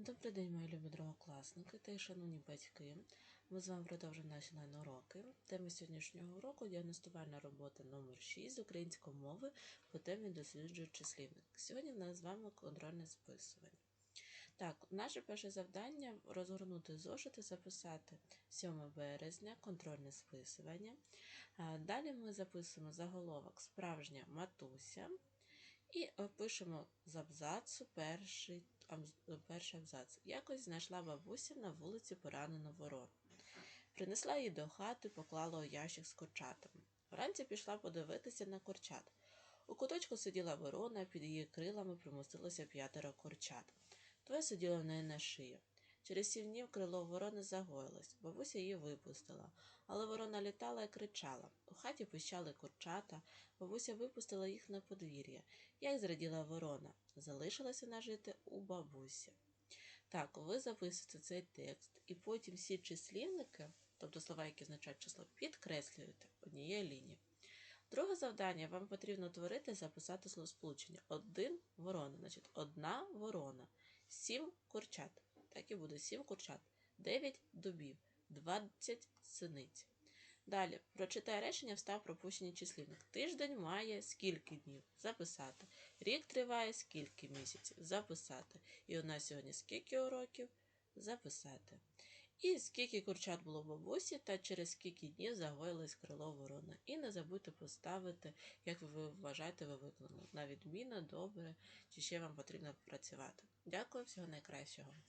Добрий день, мої любі другокласники та й шановні батьки. Ми з вами продовжуємо наші уроки. Тема сьогоднішнього уроку діагностувальна робота номер 6 з української мови по темі досліджую числівник. Сьогодні в нас з вами контрольне списування. Так, наше перше завдання розгорнути зошити, записати 7 березня, контрольне списування. Далі ми записуємо заголовок Справжня матуся і е, пишемо з абзацу перший, абз- перший абзац. Якось знайшла бабуся на вулиці поранену ворону. Принесла її до хати, поклала у ящик з курчатами. Вранці пішла подивитися на курчат. У куточку сиділа ворона, під її крилами примостилося п'ятеро курчат. Твоє сиділо в неї на шиї. Через сім днів крило ворони загоїлось, бабуся її випустила, але ворона літала і кричала. У хаті пищали курчата, бабуся випустила їх на подвір'я. Як зраділа ворона, залишилася вона жити у бабусі. Так, ви записуєте цей текст, і потім всі числівники, тобто слова, які означають число, підкреслюєте однією лінією. Друге завдання вам потрібно утворити і записати словосполучення. Один ворона, значить одна ворона, сім курчат. Так і буде сім курчат, дев'ять дубів, двадцять синиць. Далі прочитай речення, встав пропущений числівник. Тиждень має скільки днів? Записати. Рік триває скільки місяців? Записати. І у нас сьогодні скільки уроків? Записати. І скільки курчат було бабусі, та через скільки днів загоїлось крило ворона. І не забудьте поставити, як ви вважаєте, ви виконали. На відмінно, добре, чи ще вам потрібно працювати. Дякую, всього найкращого.